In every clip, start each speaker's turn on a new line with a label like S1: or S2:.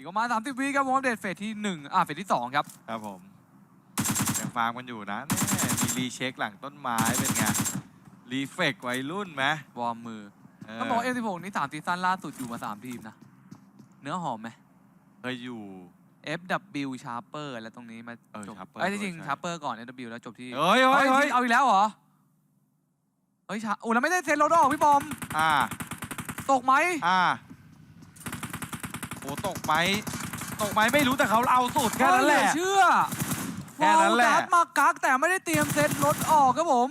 S1: อีกประมาณ30วิครับผมอัปเดตเฟสที่หนึ่งอ่าเฟสที่สองครับ
S2: ครับผมยังฟาร์มกันอยู่นะแน่มีรีเช็คหลังต้นไม้เป็นไง รีเฟกวัยรุ่นไหม
S1: วอร์มมือ
S2: เออ
S1: ต้องบอกเอ็มสิบหกนี่สามซีซั่นล่าสุดอยู่มาสามทีมนะ เนื้อหอมไหม
S2: เคยอยู่
S1: FW Sharper แล้วตรงนี้มา
S2: เออ
S1: จบ
S2: Sharper
S1: ไอ้ยจริง
S2: ใช่
S1: ๆ Sharper ก่อน FW แล้วจบที่
S2: เฮ้ยเฮ้ยเฮ้ย
S1: เอาอีกแล้วเหรอ เฮ้ยชาโอ้แล้วไม่ได้เซ็นรถออกพี่บอม
S2: อ่า
S1: ตกไหม
S2: อ่าโอ้ ตกไหมตกไหมไม่รู้แต่เขาเอาสุดแค่นั้นแหละ
S1: เยเชื่อ
S2: แค่นั้นแหละ
S1: วอการ์ดมากักแต่ไม่ได้เตรียมเซ็นรถออกครับผม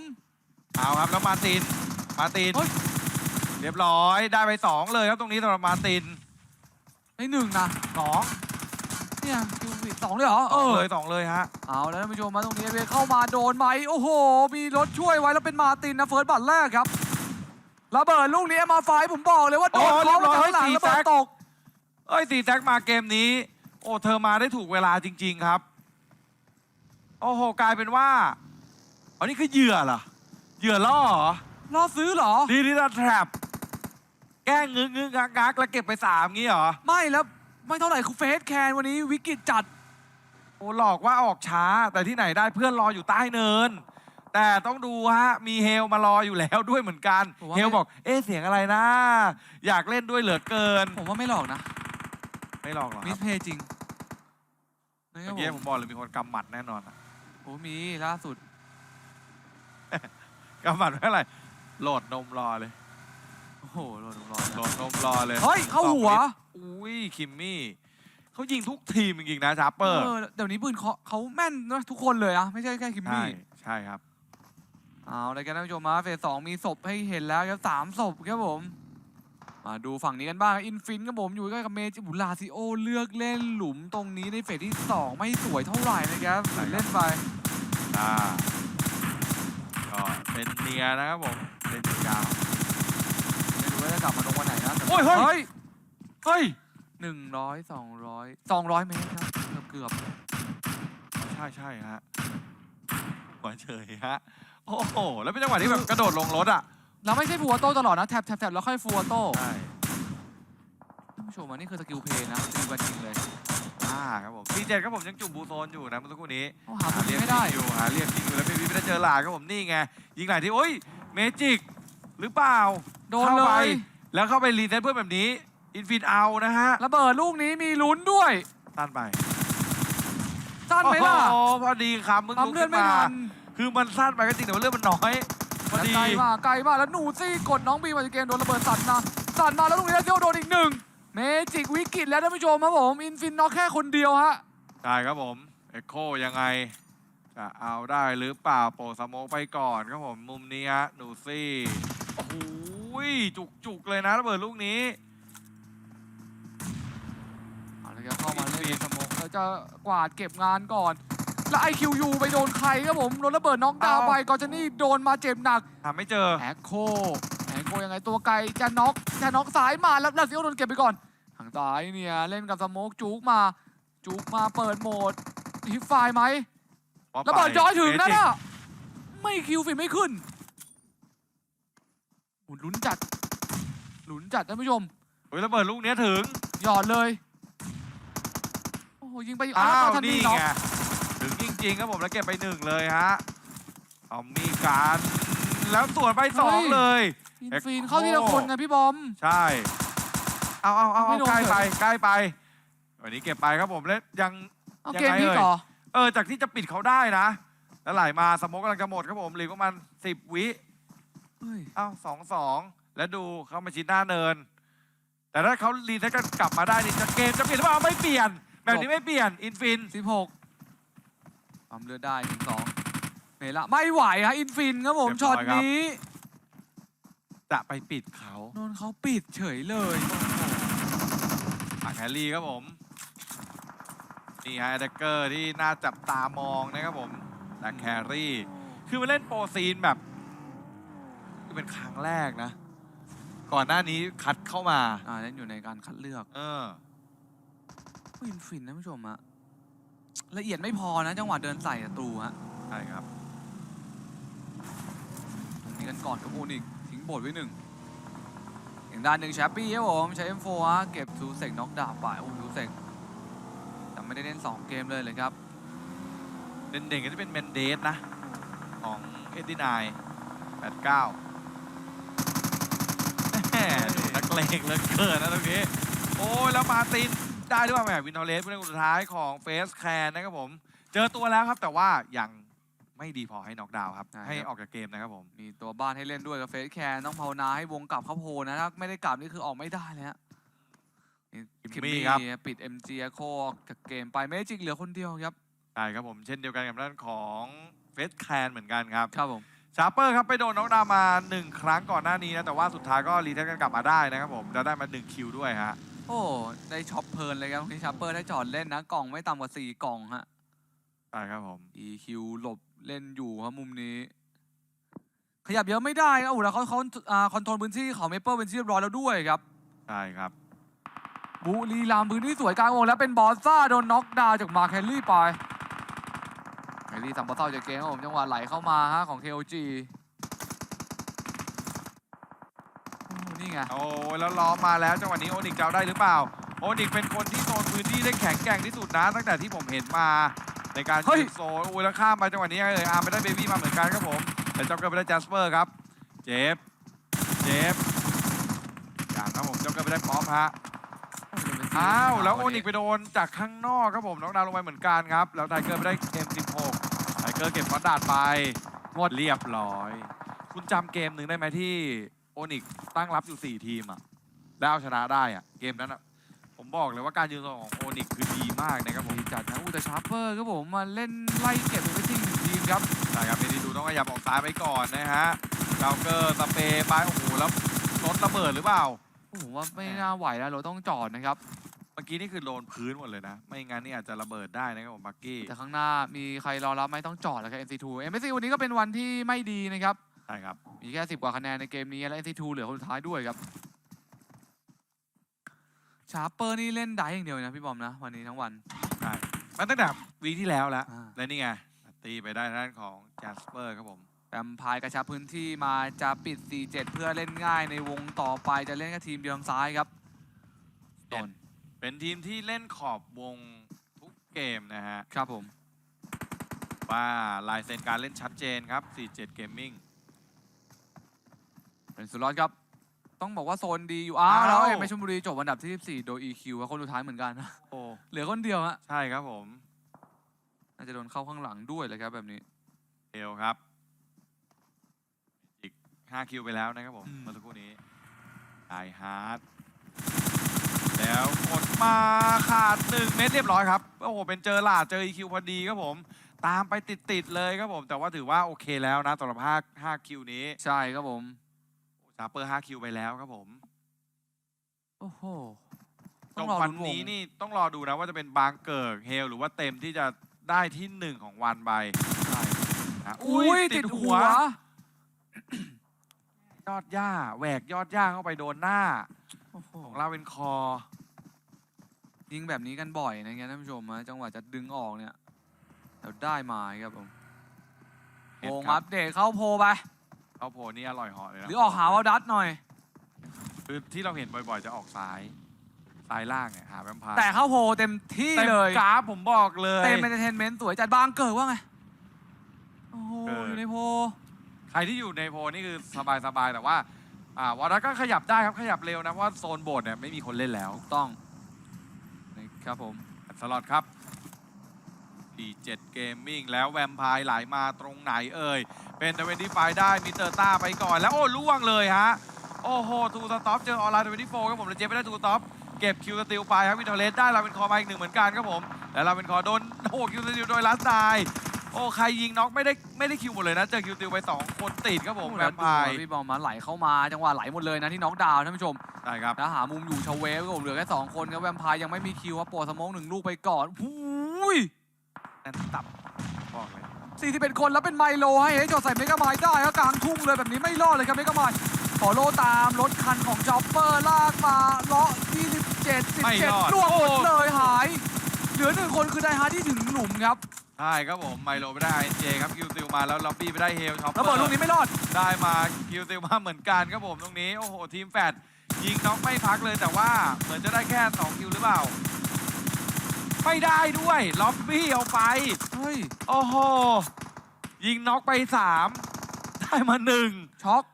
S2: เอาครับแล้วมาร์ติน มาร์ติน
S1: เฮ้ย
S2: เรียบร้อยได้ไปสองเลยครับตรงนี้สำหรับมาร์ติน
S1: ไอ้หนึ่งนะ
S2: สอง
S1: เนี่ยคิวปิดสองเลยเหรอ
S2: ส
S1: เอ
S2: อง
S1: อ
S2: เลยสองเลยฮะ
S1: เอาแล้วท่านผู้ชมมาตรงนี้เวเข้ามาโดนไหมโอ้โห มีรถช่วยไว้แล้วเป็นมาร์ตินนะเฟิร์สบัตรแรกครับระเบิดลูกนี้มาไฟผมบอกเลยว่าโดน
S2: โอ้เรี
S1: เขา
S2: ยบร้อย
S1: จากข้างหลัง
S2: สี่
S1: ระเบิด
S2: แซค
S1: ตก
S2: เอ้ยตีแจ็คมาเกมนี้ โอ้เธอมาได้ถูกเวลาจริง ๆครับ โอ้โหกลายเป็นว่าอันนี้คือเหยื่อเหรอเหยื่อล่อเหรอ
S1: รอซื้อเหรอ
S2: ดีดีนะแทรปแกล้งงึกงึกงักงักแล้วเก็บไปสามงี้เหรอ
S1: ไม่แล้วไม่เท่าไหร่คือเฟสแคนวันนี้วิกฤตจัด
S2: โอ้หลอกว่าออกช้า แต่ที่ไหนได้เพื่อนรออยู่ใต้เนิน แต่ต้องดูฮะมีเฮลมารออยู่แล้วด้วยเหมือนกัน
S1: ผมว่า
S2: เฮล
S1: ไม่
S2: บอกเอ๊ะเสียงอะไรนะ อยากเล่นด้วยเหลือเกิน
S1: ผมว่าไม่หลอกนะ
S2: ไม่หลอกหรอกค
S1: มิ
S2: รั
S1: ส
S2: บ
S1: เพย์จริงนะค
S2: เมื่
S1: รับ
S2: อกี้
S1: ผ
S2: ผมมบอกเลยมีคนกำหมัดแน่นอนอะ
S1: โอ้มีล่าสุด
S2: กำหมัดไม่อะไรโหลดนมรอเลย
S1: โอ้โหรอดูรอ
S2: โหล
S1: นะ
S2: ดนมรอเลย
S1: เฮ้ยเข้าหัว
S2: สองลิตรอุ้ยคิมมี่เขายิงทุกทีมจริงๆนะชาร์เปอร์
S1: เออเดี๋ยวนี้ปืนเขาเขาแม่นนะทุกคนเลยอะไม่ใช่แค่คิม
S2: ใช่
S1: มี่
S2: ใช่ครับ
S1: เอาเลยกันท่านผู้ชมมาเฟสสองมีศพให้เห็นแล้วครับสามศพครับผม มาดูฝั่งนี้กันบ้างอินฟินครับผมอยู่ใกล้กับเมจิบุลาซิโอเลือกเล่นหลุมตรงนี้ในเฟสที่สองไม่สวยเท่าไหร่นะครับ
S2: ใช่ครับ
S1: เล่นไป
S2: อ่าก็เป็นเนียนะครับผมเล่นยาว
S1: ไม่รู้ว่าจะกลับมาลงวันไหนนะแต่
S2: โอ้ยเฮ้ย
S1: เฮ้ย
S2: เฮ้ย
S1: หนึ่งร้อยสองร้อยสองร้อยเมตรครับเกือบเกือบ
S2: ใช่ใช่ฮะหัวเฉยฮะโอ้โหแล้วเป็นจังหวะที่แบบกระโดดลงรถอะ
S1: เราไม่ใช่ฟัวโต้ตลอดนะแท็บแท็บแท็บแล้วค่อยฟัวโต้
S2: ใช่
S1: ท่านผู้ชมอันนี้คือสกิลเพลย์นะคือกันจริงเลย
S2: อ่าครับผมซีเจ็ดครับผมยังจุ่มบูโซนอยู่นะเมื่อสักครู่นี้
S1: เขาหาพื้น
S2: เรี
S1: ที่
S2: ยก
S1: ไม่ได้
S2: อยู่หาเรียกยิงอยู่แล้วพี่วิไม่ได้เจอหลาครับผมนี่ไงยิงหลายที่โอ้ยเมจิกหรือเปล่า
S1: โดนเล
S2: ข้าไป
S1: ย
S2: แล้วเข้าไปรีเซ็ตเพื่อนแบบนี้อินฟินเอานะฮะ
S1: ระเบิดลูกนี้มีลุ้นด้วย
S2: ตันไป
S1: สั้นไหมล่ะ
S2: โอ้โหพอดีครับมึง
S1: ทำ
S2: ลุก
S1: เลื่อ
S2: ขึ้
S1: น
S2: น
S1: ไม่
S2: มา
S1: ทัน
S2: คือมันสั้นไปก็จริงแต่ว่าเลือดมันน้อย พอดี
S1: ไกลมากไกลมากแล้วหนูซี่กดน้องบีมาจากเกมโดนระเบิดสั่นมาสั่นมาแล้วลูกนี้แล้วเที่ยวโดนอีกหนึ่งเมจิกวิกฤตแล้วท่านผู้ชมครับผมอินฟินน็อกแค่คนเดียวฮะ
S2: ใช่ครับผมเอ็กโคยังไงจะเอาได้หรือเปล่าโปรสโมกไปก่อนครับผมมุมนี้ฮะหนูซี่โอ้โหจุกจุกๆเลยนะระเบิดลูกนี้
S1: เอาละครับเข้ามาเล่นสโมกแล้วจะกวาดเก็บงานก่อน แล้วไอคิวยูไปโดนใครครับผมโดนระเบิดน็อกดาวน์
S2: เอา
S1: ไปกอร์จานี่โดนมาเจ็บหนัก
S2: หาไม่เจอ
S1: แอคโคแอคโคยังไงตัวไกลจะน็อกจะน็อกสายมาแล้วลาซิโอโดนเก็บไปก่อนทางซ้ายเนี่ยเล่นกับสโมกจุกมาจุกมาเปิดโหมดฮิปไฟล์ไหมระเบิดย้อยถึงนั่นน่ะไม่คิวฟินไม่ขึ้นโอ้ลุ้นจัดลุ้นจัดท่านผู้ชม
S2: เฮ้ยระเบิดลูกเนี้ยถึง
S1: หยอดเลย โอ้โหยิงไป
S2: อ้าว
S1: ทัน
S2: นี่
S1: ทีน็อก
S2: ไงถึงจ ริงๆครับผมแล้วเก็บไปหนึ่งเลยฮะเอามีการแล้วสวนไปสองเลย
S1: อิน
S2: เอ็กโค
S1: ฟินเข้าทีละคนไงพี่บอม
S2: ใช่ เอาเอาเอา
S1: ไม่
S2: เอา
S1: โดน
S2: ใกล้ไป
S1: เลย
S2: ใกล้ไป วันนี้เก็บไปครับผมแล้วยัง
S1: เอา
S2: ยัง
S1: เกม
S2: ไง
S1: พลิก
S2: เอ่ย
S1: เหรอ
S2: เออจากที่จะปิดเขาได้นะ แล้วไหลมาสโมกกำลังจะหมดครับผมเหลือประมาณสิบวิ
S1: เฮ้ย
S2: เอ้าสองสองแล้วดูเข้ามาชิดหน้าเนิน แต่ถ้าเขารีเซ็ตกันกลับมาได้นี่จะเกมจะเปลี่ยนหรือเปล่าไม่เปลี่ยน แบบนี้ไม่เปลี่ยนอินฟิน
S1: สิบหก ความเลือดได้หนึ่งสองเมละไม่ไหวฮะอินฟินครับผม
S2: เรียบร้อย
S1: ช็อต
S2: ครับ
S1: นี้
S2: จะไปปิดเขา
S1: โดนเขาปิดเฉยเลย
S2: อาแคลรี่ครับผม นี่ฮะแดกเกอร์ที่น่าจับตามองนะครับผมแต่แครี่ คือมาเล่นโปรซีนแบบคือเป็นครั้งแรกนะ ก่อนหน้านี้คัดเข้ามา
S1: อ่าเล่นอยู่ในการคัดเลือก
S2: เออ
S1: อินฟินนะผู้ชมฮะ ละเอียดไม่พอนะจังหวะเดินใส่ศัตรูฮะ
S2: ใช่ครับ
S1: ตรงนี้กันก่อนกับโอนิกทิ้งโบดไว้หนึ่งอย่างด้านหนึ่งแชปปี้ครับผมใช้ M4 ฮะเก็บซูเซกน็อกดาบไปโอ้ซูเซกแต่ไม่ได้เล่น 2 เกมเลยเลยครับ
S2: เด่นๆก็จะเป็นเมนเดสนะ ของเอ็ดดี้นายแปดเก้าแหม่ดูนักเลงเหลือเกินนะตรงนี้ โอ้ยแล้วมาติน ได้ด้วยแหมวินเทอร์เลสผู้เล่นคนสุดท้ายของเฟสแคนนะครับผม เจอตัวแล้วครับแต่ว่ายังไม่ดีพอให้น็อกดาวน์ครับ
S1: ใช่ครับ
S2: ให้ออกจากเกมนะครับผม
S1: มีตัวบ้านให้เล่นด้วยกับเฟสแคนต้องภาวนาให้วงกลับเข้าโพลนะถ้าไม่ได้กลับนี่คือออกไม่ได้เลยฮะนี่
S2: คิม
S1: คิม
S2: มี่
S1: มี่
S2: ครับ
S1: ปิด MG Echo ออกจากเกมไปไม่จิกเหลือคนเดียวครับ
S2: ใช่ครับผมเช่นเดียวกันกับด้านของเฟสแคนเหมือนกันครับ
S1: ครับผม
S2: ชาร์เปอร์ครับไปโดนน็อกดาวน์มาหนึ่งครั้งก่อนหน้านี้นะ แต่ว่าสุดท้ายก็รีเทคกันกลับมาได้นะครับผมจะได้มาหนึ่งคิวด้วยฮะ
S1: โอ้ได้ช็อปเพลินเลยครับตรงนี้ชาร์เปอร์ได้จอดเล่นนะกล่องไม่ต่ำกว่า4กล่องฮะ
S2: ใช่ครับผม
S1: EQ หลบเล่นอยู่ครับมุมนี้ ขยับเยอะไม่ได้นะโอ้โหแล้วเขาเขาอ่าคอนโทรลพื้นที่เขาเมเปิลเป็นที่เรียบร้อยแล้วด้วยครับ
S2: ใช่ครับ
S3: บุรีรัมย์พื้นที่สวยกลางวงแล้วเป็นบอสซ่าโดนน็อกดาวน์จากมาแคลรี่ไปแคลรี่ทำบอสซ่าจากเกมครับผมจังหวะไหลเข้ามาฮะของ KOG โอ้นี่ ไง
S2: โอ้ยแล้วล้อมมาแล้วจังหวะนี้โอนิกจะเอาได้หรือเปล่า โอนิกเป็นคนที่โซนพื้นที่ได้แข็งแกร่งที่สุดนะ ตั้งแต่ที่ผมเห็นมาในการ
S3: เฮ้ย
S2: ยืนโซนโอ้ยแล้วข้ามมาจังหวะนี้ยังไงเอ่ยอาร์มไปได้เบบี้มาเหมือนกันครับผม แต่จ็อกเกอร์ไปได้แจสเปอร์ครับ เจฟเจฟอย่างครับผมจ็อกเกอร์ไปได้ป๊อปฮะ อ้าว แล้วโอนิกไปโดนจากข้างนอกครับผมน้องดาวลงไปเหมือนกันครับ แล้วไทเกอร์ไปได้เกม 16ไทเกอร์เก็บฟอสดาดไปหมดเรียบร้อย คุณจำเกมหนึ่งได้ไหมที่ โอนิกตั้งรับอยู่ 4 ทีมอะแล้วเอาชนะได้อะเกมนั้นอะผมบอกเลยว่าการยืนตัวของโอนิกคือดีมากนะครับผม
S3: ดีจัดนะอูแต่ชาร์เปอร์ครับผมมาเล่นไล่เก็บเป็นจริงหนึ่งทีมครับ
S2: ใช่ครับเมดีดูต้องขยับออกซ้ายไปก่อนนะฮะเจ้าเกอร์สเปรย์ไปโอ้โหแล้วรถระเบิดหรือเปล่า
S3: โอ้โหว่าไม่น่าไหวแล้วเราต้องจอดนะครับ
S2: เมื่อกี้นี่คือโดนพื้นหมดเลยนะ ไม่งั้นนี่อาจจะระเบิดได้นะครับผมบักกี้
S3: แต่ข้างหน้ามีใครรอรับไหม่ต้องจอดแล้วครับ NC2 NC วันนี้ก็เป็นวันที่ไม่ดีนะครับ
S2: ใช่ครับ
S3: มีแค่10กว่าคะแนนในเกมนี้และ NC2 เหลือคนสุดท้ายด้วยครับ
S1: ชาร์เปอร์นี่เล่นได้อย่างเดียวเลยนะพี่บอมนะ วันนี้ทั้งวัน
S2: ใช่มันตั้งแต่วีคที่แล้วแล้ว
S1: อ่า
S2: และนี่ไง ตีไปได้ด้านของแจสเปอร์ครับผม
S1: แวมไพร์กระชับพื้นที่มาจะปิด 4-7 เพื่อเล่นง่ายในวงต่อไปจะเล่นกับทีมเดียวทางซ้ายครับ
S3: ต้น
S2: เป็นทีมที่เล่นขอบวงทุกเกมนะฮะ
S3: ครับผม
S2: ว่าลายเซ็นการเล่นชัดเจนครับ 47 Gaming
S3: เป็นสุดยอดครับ ต้องบอกว่าโซนดีอยู่อ้าว
S2: อ้าว
S3: แล้วเอ็มชลบุรีจบอันดับที่14โดย EQ ครับคนสุดท้ายเหมือนกันนะ
S2: โอ้
S3: เหลือคนเดียวฮะ
S2: ใช่ครับผม
S3: น่าจะโดนเข้าข้างหลังด้วยเลยครับแบบนี้
S2: เอลครับ อีก 5 คิวไปแล้วนะครับผม
S3: อืม
S2: เมื่อสักครู่นี้ไดฮาร์ดแล้วกดมาขาด1เม็ดเรียบร้อยครับ โอ้โห เป็นเจอหลาดเจอ EQ พอดีครับผม ตามไปติด ๆ เลยครับผม แต่ว่าถือว่าโอเคแล้วนะสำหรับ5 5คิวนี้
S3: ใช่ครับผม
S2: ชาร์เปอร์5คิวไปแล้วครับผม
S3: โอ้โห
S2: จ
S3: ต้อง
S2: บ
S3: รอ
S2: วัน
S3: ลุ้นวง
S2: นี้นี่ต้องรอดูนะว่าจะเป็นบางเกิกเฮลหรือว่าเต็มที่จะได้ที่หนึ่งของวันไป
S3: ใช่
S2: นะ
S3: อุ้ยติดหัว
S2: ยอดหญ้าแหวกยอดหญ้าเข้าไปโดนหน้า
S3: โอ้โห
S2: ของลาเวนคอร์
S1: ยิงแบบนี้กันบ่อยนะครับท่านผู้ชมนะจังหวะจะดึงออกเนี่ยเราได้มาครับผม
S2: เห็น
S1: วง
S2: ครั
S1: อั
S2: บ
S1: ปเดตเข้าโพลไป
S2: เขาโพนี่อร่อยเหอเลย
S1: ห
S2: นะ
S1: รือออกหาวาดัตหน่อย
S2: คือที่เราเห็นบ่อยๆ จะออกซ้าย ซ้ายล่างเนี่ยหาแวมไพร์
S1: แต่เข้าโพลเต็มที่
S2: เต็ม
S1: เลย
S2: กราฟผมบอกเลย
S1: เต็มเอนเตอร์เทนเมนต์สวยจัดบางเกิดว่าไง โอ้โห
S2: เกิด
S1: อยู่ในโพล
S2: ใครที่อยู่ในโพนี่คือสบายๆ แต่ว่าอ่าวอร์ดก็ขยับได้ครับขยับเร็วนะเพราะว่าโซนโบสถ์เนี่ยไม่มีคนเล่นแล้ว
S1: ถูกต้องนะครับผม
S2: สล็อตครับ D7 Gaming แล้วแวมไพร์ไหลมาตรงไหนเอ่ย เป็นเวนตี้ไฟได้มีเตอร์ต้าไปก่อนแล้วโอ้ล่วงเลยฮะ โอ้โหทูสต็อปเจอออนไลน์เวนตี้โฟครับผมแล้วเจฟไม่ได้ทูสต็อปเก็บคิวสติลไปครับวินเทอร์เลสได้ลาเป็นคอมาอีกหนึ่งเหมือนกันครับผมแล้วลาเป็นคอโดนโอ้คิวสติลโดยลัสไดโอ้ใครยิงน็อกไม่ได้ไม่ได้คิวหมดเลยนะเจอคิวสติลไปสองคนติดครับผมแว
S1: แล้ว
S2: ม
S1: ดู
S2: ไพร์
S1: พี่บอลมาไหลเข้ามาจังหวะไหลหมดเลยนะที่น็อกดาวน์ท่านผู้ชม
S2: ใช่ครับ
S1: แล้วหามุมอยู่ชาเวฟก็ผมเหลือแค่สองคนครับแวมไพร์ยังไม่มีคิวครับโปรสโมองหนึ่งลูกไปก่อนหูย
S2: นั่นตับบอกเลย
S3: 41คนแล้วเป็นไมโลให้เฮ้ยจอดใส่เมกะไมล์ได้ครับกลางทุ่งเลยแบบนี้ไม่รอดเลยครับเมกะไมล์ขอโลตามรถคันของจ็อปเปอร์ลากมาเลาะ27
S2: ไม่รอด
S3: 17ล่วงหมดเลยหาย เหลือหนึ่งคนคือไดฮาร์ดที่ถึงหลุมครับ
S2: ใช่ครับผมไมโลไปได้ไอเจครับคิวสติลมาแล้วล็อบบี้ไปได้เฮลช็อป
S3: ระเบิดลูกนี้ไม่รอด
S2: ได้มาคิวติลมาเหมือนกันครับผมตรงนี้ โอ้โห ทีมแฟดยิงน้องไม่พักเลยแต่ว่าเหมือนจะได้แค่ 2 คิวหรือเปล่า ไม่ได้ด้วย ล็อบบี้เอาไป
S1: เฮ้ย
S2: โอ้โห ยิงน็อกไปสามได้มาหนึ่ง
S1: ช็อก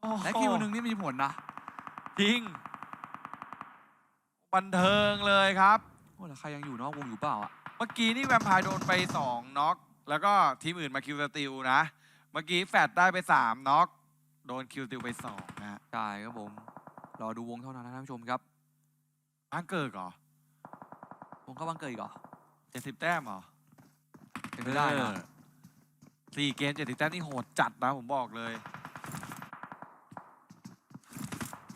S2: โอ้โห
S1: และคิวหนึ่งนี่มีผลนะ
S2: จริง บันเทิงเลยครับ
S1: โอ้แล้วใครยังอยู่นอกวงอยู่เปล่าอะ
S2: เมื่อกี้นี่แวมไพร์โดนไป2น็อก แล้วก็ทีมอื่นมาคิวสติลนะ เมื่อกี้แฟดได้ไป3น็อก โดนคิวสติลไป2นะฮะ
S1: ใช่ครับผม รอดูวงเท่านั้นนะท่านผู้ชมครับ
S2: บ้างเกิดเหรอ
S1: วงเข้าบังเกิดอีกเหรอ
S2: 70แต้มเหรอ
S1: เป็นไม่ได้นะ
S2: เออสี่เกม70แต้มนี่โหดจัดนะผมบอกเลย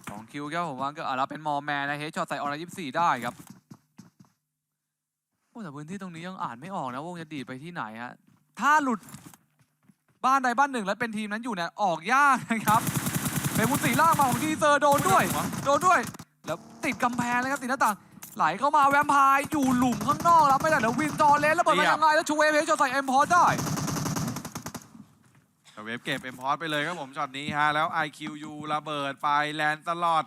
S1: สองคิวครับผมว่าก็อะแล้วเป็นมอร์แมนนะเฮดช็อตใส่ออร์ยี่สิบสี่ได้ครับโอ้แต่พื้นที่ตรงนี้ยังอ่านไม่ออกนะวงจะดีดไปที่ไหนฮะถ้าหลุดบ้านใดบ้านหนึ่งแล้วเป็นทีมนั้นอยู่เนี่ยออกยากนะครับเป็นมุนสีล่างมาของดีเซอร์โดนด้วย โดนด้วย แล้วติดกำแพงเลยครับติดหน้าต่าง ไหลเข้ามาแวมไพร์อยู่หลุมข้างนอกรับไม่ได้เดี๋ยววินจอเลนแล้วเปิดมา
S2: เรียบ
S1: ยังไงแล้วชูเวฟเฮดช็อตใส่เอ็มพอร์ได้
S2: แต่เวฟเก็บเอ็มพอร์ตไปเลยครับผมช็อตนี้ฮะ แล้ว IQU ระเบิดไปแลนด์ตลอด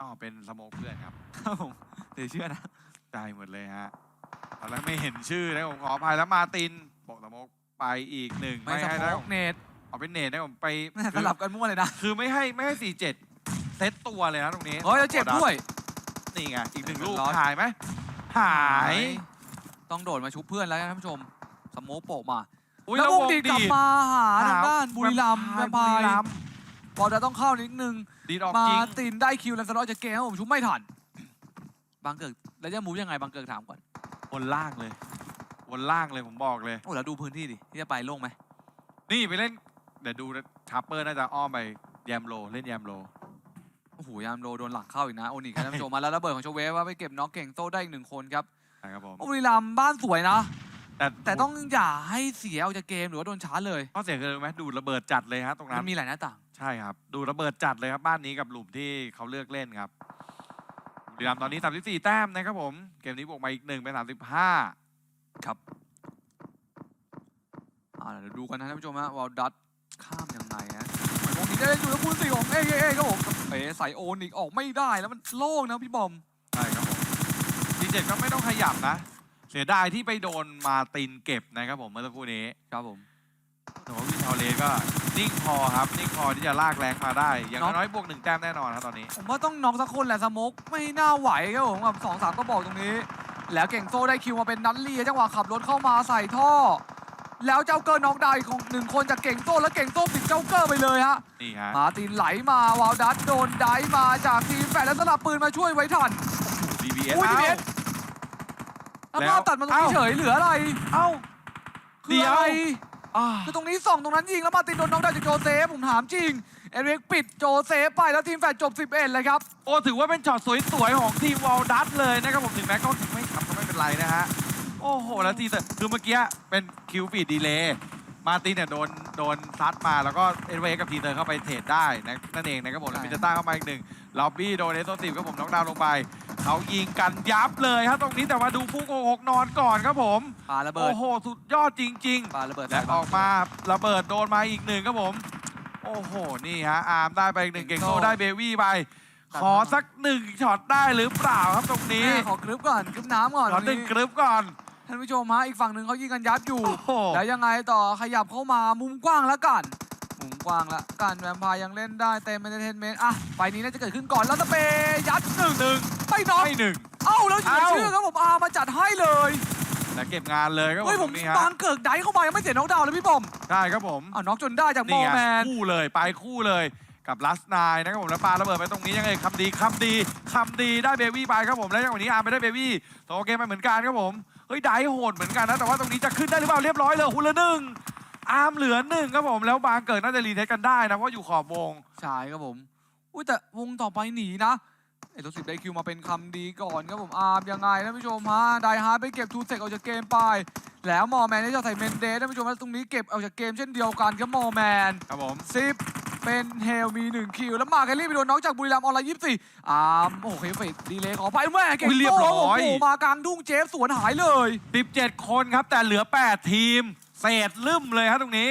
S2: อ๋อเป็นสโมกเพื่อนครับ
S1: ครับผมเดี๋ยวเชื่อนะ
S2: ได้หมดเลยฮะตอนแรกไม่เห็นชื่อนะผมขออภัยแล้วมาร์ตินบอกสโมกไปอีกหนึ่ง
S1: ไม่ส
S2: ให้
S1: โม
S2: ได้
S1: กเนต
S2: เอาเป็นเนทนะผมไป
S1: สลับกันมั่วเลยนะ
S2: คือไม่ให้ไม่ให้สี่เจ็ดเซตตัวเลยนะตรงนี้
S1: เฮ้ยแล้วเจ็บด้วย
S2: นี่ไงอีกหนึ่งลูก
S1: ร้อย
S2: หายไหมหาย
S1: ต้องโดดมาชุบเพื่อนแล้วนะท่านผู้ชม สโมกโปะมา
S2: อุ้ย
S1: แล้ว
S2: แล้ว
S1: ว
S2: ว
S1: ง
S2: ง
S1: ดี
S2: ดี
S1: กลับมาหาทางด้านบุรีรัมย์แวมไพ
S2: บุรี
S1: ร์
S2: รัมย์
S1: บอลจะต้องเข้านิดนึง
S2: ดีดออก
S1: มา
S2: จริง
S1: ตินได้คิวแล้วสล็อตจะเกมครับผมชุบไม่ทันบางเกิดแล้วจะมูฟยังไงบางเกิดถามก่อน
S2: บนล่างเลยบนล่างเลยผมบอกเลย
S1: โอ้แล้วดูพื้นที่ดิที่จะไปโล่งไหม
S2: นี่ไปเล่นเดี๋ยวดูทัปเปอร์น่าจะอ้อมไปแยมโลเล่นแยมโล
S1: โอ้โหยามโดโดนหลังเข้าอีกนะโอนิกครับท่านผู้ชมมาแล้วระเบิดของโชเวฟว่าไปเก็บน็อกเก่งโต้ได้อีกหนึ่งคนครับ
S2: นะครับผม
S1: บุรีรัมย์บ้านสวยนะ
S2: แต่
S1: แต่ต้องอย่าให้เสียออกจากเกมหรือว่าโดนชาร์จเลย
S2: ข้อเสียคืออะไรไหมดูระเบิดจัดเลยฮะตรงนั้
S1: มันนมีหลายหน้าต่าง
S2: ใช่ครับ ดูระเบิดจัดเลยครับบ้านนี้กับหลุมที่เขาเลือกเล่นครับบุรีรัมย์ตอนนี้ 34 แต้มนะครับผม เกมนี้บวกมาอีกหนึ่งเป็น 35
S1: ครับอ่าเดี๋ยวดูกันนะท่านผู้ชมฮะวอลดัตข้ามยังไงฮะเหมือนวงนี้ได้เล่นอยู่แล้วคูณสี่ของเอเอครับผม เป๋ใส่โอนิกออกไม่ได้แล้วมันโล่งนะพี่บอม
S2: ใช่ครับผมทีเจ็ดก็ไม่ต้องขยับนะ เสียดายที่ไปโดนมาตินเก็บนะครับผมเมื่อสักครู่นี้
S1: ครับผม
S2: แต่ว่าวิทาเลก็นิ่งพอครับ นิ่งพอที่จะลากแรงมาได้ อย่าง
S1: เนาะ
S2: น้อยๆบวกหนึ่งแต้มแน่นอนครับตอนนี้
S1: ผมว่าต้องน็อกสักคนแหละสโมกไม่น่าไหวครับผมกับสองสามก็บอกตรงนี้ แล้วเก่งโซ่ได้คิวมาเป็นนัทลีจังหวะขับรถเข้ามาใส่ท่อ แล้วเจ้าเกอร์น็อกดาวน์อีกของหนึ่งคนจากเก่งโซ่แล้วเก่งโซ่ปิดเจ้าเกอร์ไปเลยฮะ
S2: นี่ฮะ
S1: มาร์ตินไหลมาวาวดัตโดนไดฟ์มาจากทีมแฟนแล้วสลับปืนมาช่วยไว้ทัน
S2: DBS
S1: อุ้ย
S2: เอ้า
S1: DBS แล้ว
S2: แล้ว
S1: ภาพตัดมาตรงนี้
S2: เอ้า
S1: เฉยเหลืออะไร
S2: เอ้า
S1: คืออะไร
S2: เดี๋ยวอ่า
S1: คือตรงนี้ส่องตรงนั้นยิงแล้วมาร์ตินโดนน็อกดาวน์จากโจเซฟผมถามจริง เอริกปิดโจเซฟไปแล้วทีมแฟนจบ 11 เลยครับ
S2: โอ้ถือว่าเป็นช็อตสวยๆของทีมวอลดัตเลยนะครับผมถึงแม้เขาไม่ขับก็ไม่เป็นไรนะฮะ โอ้โห แล้วทีเตอร์คือเมื่อกี้เป็นคิวฟีดดีเลย์มาร์ตินเนี่ยโดนโดนซัดมาแล้วก็เอ็นเวกับทีเตอร์เข้าไปเทรดได้นะนั่นเองนะครับผมแล้ว
S1: ใช่
S2: มิเตอร์ต้าเข้ามาอีกหนึ่งล็อบบี้โดนเอสโซติฟครับผมน็อกดาวน์ลงไป เขายิงกันยับเลยครับตรงนี้แต่ว่าดูผู้โกหกนอนก่อนครับผม
S1: ปาระเบิ
S2: โอ้
S1: ด
S2: โห สุดยอดจริง ๆ
S1: ปาระเบิด
S2: และ
S1: ใส่
S2: ออกมาระเบิดโดนมาอีกหนึ่งครับผม โอ้โห นี่ฮะอาร์มได้ไปอีกหนึ่ง
S1: เก่
S2: เก่
S1: ง
S2: ง
S1: โซ่
S2: โซได้เบวี่ไป
S1: ตัด
S2: ขอสักหนึ่งช็อตได้หรือเปล่าครับตรงนี้
S1: นี่ขอกรึบก่อนกรึบน้ำก่อน
S2: ขอหนึ่งกรึบก่อน
S1: ท่านผู้ชมฮะอีกฝั่งหนึ่งเขายิงกันยับอยู่
S2: โอ้โห
S1: แล้วยังไงต่อขยับเข้ามามุมกว้างแล้วกัน มุมกว้างแล้วกันแวมไพร์ยังเล่นได้เต็มเอนเตอร์เทนเมนต์อะไฟนี้น่าจะเกิดขึ้นก่อนแล้วสเปย์ยัดหนึ่ง
S2: หนึ่ง
S1: ไม่น็อก
S2: ไม่หนึ่ง
S1: เอ้าแล้วอยู่ใน
S2: เอ้า
S1: ชื่อครับผมอามาจัดให้เลย
S2: และเก็บงานเลยครับผ
S1: เฮ้ย
S2: ม
S1: ผ
S2: ตร
S1: ม
S2: งนี้ฮะ
S1: บางเกิดไดเข้ามายังไม่เสียน็อกดาวน์เลยพี่บอม
S2: ได้ครับผม
S1: อ้าวน็อกจนได้จากมอ
S2: นี่
S1: ร์
S2: ไง
S1: แมน
S2: คู่เลยไปคู่เลยกับลัสนายนะครับผมแล้วปาระเบิดไปตรงนี้ยังไงคำดีคำดีคำดีได้เบวี่ไปครับผมแล้วจังหวะนี้อาร์มไปได้เบวี่โตเกมไปเหมือนกันครับผม เฮ้ยได้โหดเหมือนกันนะ แต่ว่าตรงนี้จะขึ้นได้หรือเปล่าเรียบร้อยเลยหุ่นละหนึ่งอาร์มเหลือหนึ่งครับผม แล้วบางเกิดน่าจะรีเทสกันได้นะ เพราะอยู่ขอบวง
S1: ใช่ครับผม อุ้ยแต่วงต่อไปหนีนะเอตัวสิบได้คิวมาเป็นคำดีก่อนครับผมอาร์มยังไงท่านผู้ชมฮะไดฮาร์ดไปเก็บทูเซกออกจากเกมไป แล้วมอร์แมนนี่จะใส่เมนเดสท่านผู้ชมแล้วตรงนี้เก็บออกจากเกมเช่นเดียวกันครับมอร์แมน
S2: ครับผม
S1: สิบ เป็นเฮลมีหนึ่งคิว แล้วมาแคลรี่ไปโดนน็อกจากบุรีรัมย์ออนไลน์ยี่สิบสี่อาร์มโอ้โหเคฟดดีเลยขอไปแม่เก่ง
S2: อุ้ยเรียบร้อย
S1: โโหมากลางดุ้งเจฟสวนหายเลย
S2: 17 คนครับ แต่เหลือ 8 ทีม เศษลืมเลยครับตรงนี้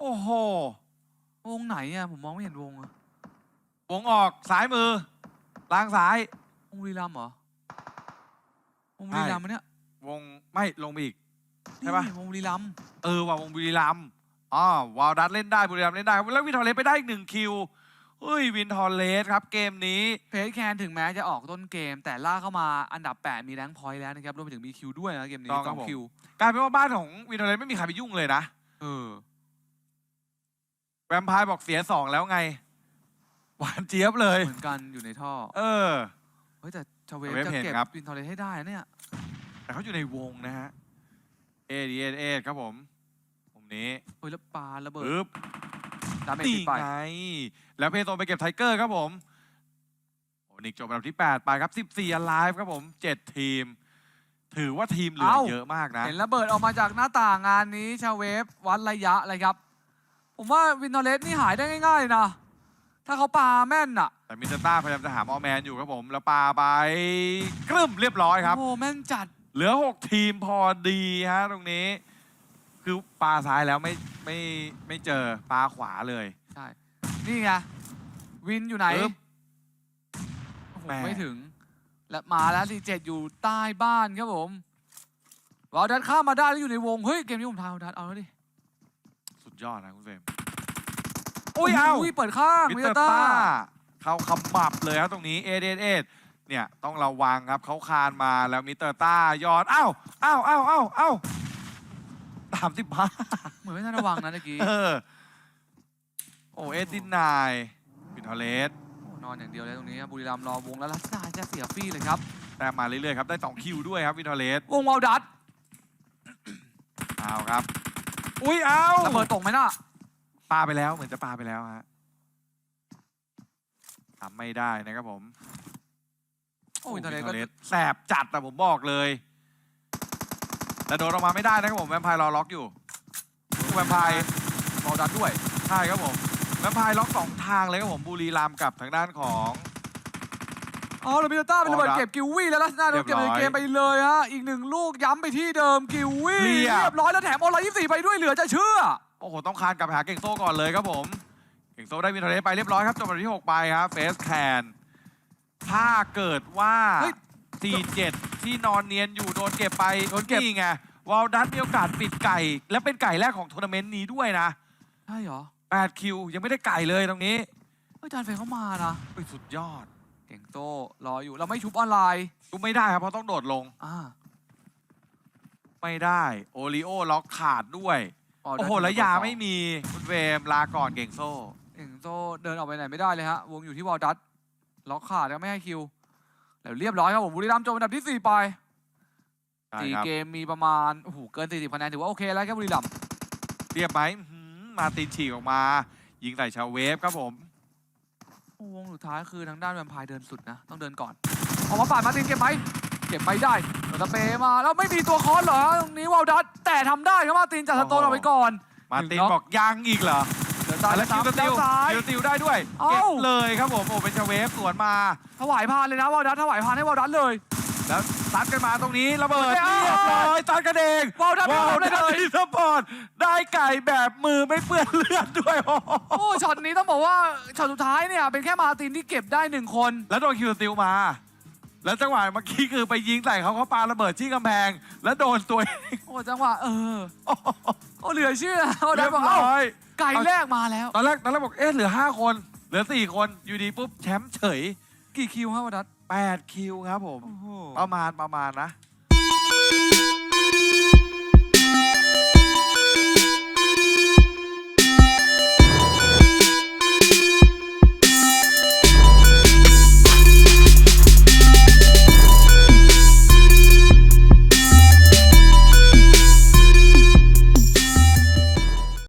S2: โอ้โห
S1: วงไหนอะ ผมมองไม่เห็นวงอะ
S2: วงออกซ้ายมือล่างซ้าย
S1: วงบุรีรัมย์เหรอวงบุรีรัมย์ปะเนี่ยว
S2: งไม่ลงไปอีก ใช่ปะ
S1: นี่วงบุรีรัมย์
S2: เออว่าวงบุรีรัมย์ อ๋อวาวดัตเล่นได้บุรีรัมย์เล่นได้ แล้ววินทอร์เลสไปได้อีกหนึ่งคิวเฮ้ยวินทอร์เลสครับเกมนี้
S1: เพจแคนถึงแม้จะออกต้นเกม แต่ล่ากเข้ามาอันดับ 8 มีแรงค์พอยต์แล้วนะครับรวมไปถึงมีคิวด้วยนะเกมนี้
S2: ต้อง
S1: ส
S2: ครั
S1: อบง
S2: ผม
S1: คิว
S2: กลายเป็นว่าบ้านของวินทอร์เลสไม่มีใครไปยุ่งเลยนะ
S1: เออ
S2: แวมไพร์บอกเสียสองแล้วไง หวานเจี๊ยบเลย
S1: เหมือนกันอยู่ในท่อ
S2: เออ
S1: เฮ้ยแต่ชาเวฟ
S2: ชาเวฟ
S1: จะ
S2: เห็น
S1: เก็บ
S2: ครับ
S1: วินทอร์เรสให้ได้นะเนี่ย
S2: แต่เขาอยู่ในวงนะฮะเอดีเอเอครับผมผม นี้
S1: เฮ้ยแล้วปาระเบิด
S2: ปึ๊บ
S1: ดาเมจ
S2: นี่
S1: ติดไป
S2: ไงแล้วเพโซไปเก็บไทเกอร์ครับผมโอ้นิกจบอันดับที่ 8 ไปครับ 14 alive ครับผม 7 ทีม ถือว่าทีมเหลือเยอะมากนะ
S1: เห็นระเบิดออกมาจากหน้าต่างงานนี้ชาเวฟวัดระยะเลยครับ ผมว่าวินทอร์เรสนี่หายได้ง่ายๆนะ ถ้าเขาปาแม่นอะ
S2: แต่มิสเตอร์ต้าพยายามจะหามอลแมนอยู่ครับผม แล้วปาไปกรึ้มเรียบร้อยครับ
S1: โอ้โหแม่นจัด
S2: เหลือ 6 ทีมพอดีฮะตรงนี้ คือปาซ้ายแล้วไม่ไม่ไม่เจอปาขวาเลย
S1: ใช่นี่ไงวินอยู่ไหน
S2: ปึ๊บ
S1: โอ้โห
S2: แหม่
S1: ไม่ถึง และมาแล้วดีเจ็ดอยู่ใต้บ้านครับผมวาลดัดข้ามมาได้แล้วอยู่ในวงเฮ้ยเกมนี้ผมทายวาลดัดเอาแล้วดิ
S2: สุดยอดนะคุณเฟรมอุ้ยเอา
S1: อุ้ยเปิดข้าง
S2: มิ
S1: มิ
S2: ส
S1: ส
S2: เต
S1: เต
S2: อ
S1: อ
S2: ร์
S1: ร์
S2: ต้า
S1: ต้า
S2: เขาขมับเลยครับตรงนี้เอเดเอเนี่ยต้องระวังครับเขาคานมาแล้วมิสเตอร์ต้ายอดอ้าวอ้าวอ้าวอ้าวอ้าว สามสิบห้า
S1: เหมือนไม่ทันระวังนะเมื่อกี้
S2: เออ โอ้เอ็ดดินนายบินทอเลส
S1: โอ้นอนอย่างเดียวเลยตรงนี้ครับบุรีรัมย์รอวงแล้วลักษณะจะเสียฟรีเลยครับ
S2: แต่มาเรื่อยๆครับ ได้สองคิวด้วยครับวินทอเลส
S1: วงวาลดัด
S2: เอาครับ อุ้ยเอา
S1: ระเบิดตกไหมน่ะ
S2: ปาไปแล้วเหมือนจะปาไปแล้วฮะทำไม่ได้นะครับผม
S1: โอ้ยทะเลก็
S2: วินทอร์สแสบจัดแต่ผมบอกเลย แต่โดนออกมาไม่ได้นะครับผมแวมไพร์รอล็อกอยู่แวมไพร์
S1: วาลดัดด้วย
S2: ใช่ครับผมแวมไพร์ล็อกสองทางเลยครับผมบุรีรัมย์กับทางด้านของ
S1: อ๋อแล้วมิสเตอร์ต้าเป็นระเบิด
S2: วาลดัด
S1: เก็บกิววี่แล้วลักษณะโดนเก็บใน
S2: เรียบร้อย
S1: เกมไปเลยฮะอีกหนึ่งลูกย้ำไปที่เดิมกิววี่
S2: เรียบ
S1: เรียบร้อยแล้วแถมออนไลน์24ไปด้วยเหลือจะเชื่อ
S2: โอ้โหต้องคานกลับไปหาเก่งโซ่ก่อนเลยครับผม เก่งโซ่ได้วินเทอร์เรสไปเรียบร้อยครับจบอันดับที่ 6 ไปครับเฟสแคนถ้าเกิดว่า
S1: เฮ้ย
S2: 47 ที่นอนเนียนอยู่โดนเก็บไปโดนเก็บ นี่ไงวอลดัตมีโอกาสปิดไก่ และเป็นไก่แรกของทัวร์นาเมนต์นี้ด้วยนะ
S1: ใช่เหรอ
S2: 8คิวยังไม่ได้ไก่เลยตรงนี้
S1: เฮ้ยจานเฟย์เขามานะ
S2: เฮ้ยสุดยอด
S1: เก่งโตรออยู่เราไม่ชุบออนไลน์
S2: ดูไม่ได้ครับเพราะต้องโดดลง
S1: อ่า
S2: ไม่ได้โอริโอล็อกขาดด้วย
S1: วาลดั
S2: โอ้
S1: ด
S2: โหแล้ว
S1: ถึง
S2: ยา
S1: เบอร์สอง
S2: ไม่มีคุณเวมลาก่อนเก่งโซ่
S1: เก่งโตเดินออกไปไหนไม่ได้เลยฮะวงอยู่ที่วอลดัตล็อกขาดแล้วไม่ให้คิว แล้วเรียบร้อยครับผมบุรีรัมย์จบอันดับที่ 4 ไป
S2: ใช่
S1: สี่
S2: ครับ
S1: เกมมีประมาณโอ้โหเกิน 40คะแนนถือว่าโอเคแล้วครับบุรีรัมย์
S2: เรียบไหมอื้อหือมาตีนฉีกออกมา ยิงใส่ชาวเวฟครับผม
S1: โอ้วงสุดท้ายคือทางด้านแวมไพร์เดินสุดนะ ต้องเดินก่อนออกมาปาดมาร์ตินเก็บไหมเก็บไม่ได้โดนสเปย์มาแล้วไม่มีตัวคอนเหรอตรงนี้วอลดัตแต่ทำได้ครับมาร์ตินจัดสโตนออกไปก่อน
S2: มาร์ติน
S1: หนึ่งน็อก
S2: บอกยังอีกเหรอ
S1: เดิน ซ้าย
S2: แล้วคิวสติ
S1: ด้า
S2: ล
S1: นซ้าย
S2: คิวสติลได้ด้วย
S1: เอ้า
S2: เก็บเลยครับผมโอ้เป็นชาเวฟสวนมา
S1: ถวายพานเลยนะวอลดัตถวายพานให้วอลดัตเลย
S2: แล้วซัดกันมาตรงนี้ระเบิด
S1: เอ้า
S2: เรียบร้อยซัดกันเอง
S1: วอลดัตไม่
S2: ว้าว
S1: เอาเลย
S2: ได้
S1: เลย
S2: สปอร์ตได้ไก่แบบมือไม่เปื้อนเลือดด้วยโอ้โห
S1: โอ้ช็อตนี้ต้องบอกว่าช็อตสุดท้ายเนี่ยเป็นแค่มาร์ตินที่เก็บได้หนึ่งคน
S2: แล้วโดนคิวสติลมา แล้วจังหวะเมื่อกี้คือไปยิงใส่เขาเขาปาระเบิดที่กำแพง แล้วโดนตัวเอง
S1: โอ้จังหวะเออ
S2: โอ้โห
S1: โอ้เหลือเชื่อวอลดั
S2: เรี
S1: ต
S2: ยบ
S1: บอกเอ้า
S2: ร้อย
S1: ไก่แรกมาแล้ว
S2: ตอนแรกตอนแรกบอกเอ๊ะเหลือ 5 คน เหลือ 4 คนอยู่ดีปุ๊บแชมป์เฉย
S1: กี่คิวครับวอลดัต
S2: 8คิวครับผม
S1: โอ้โห
S2: ประมาณประมาณนะ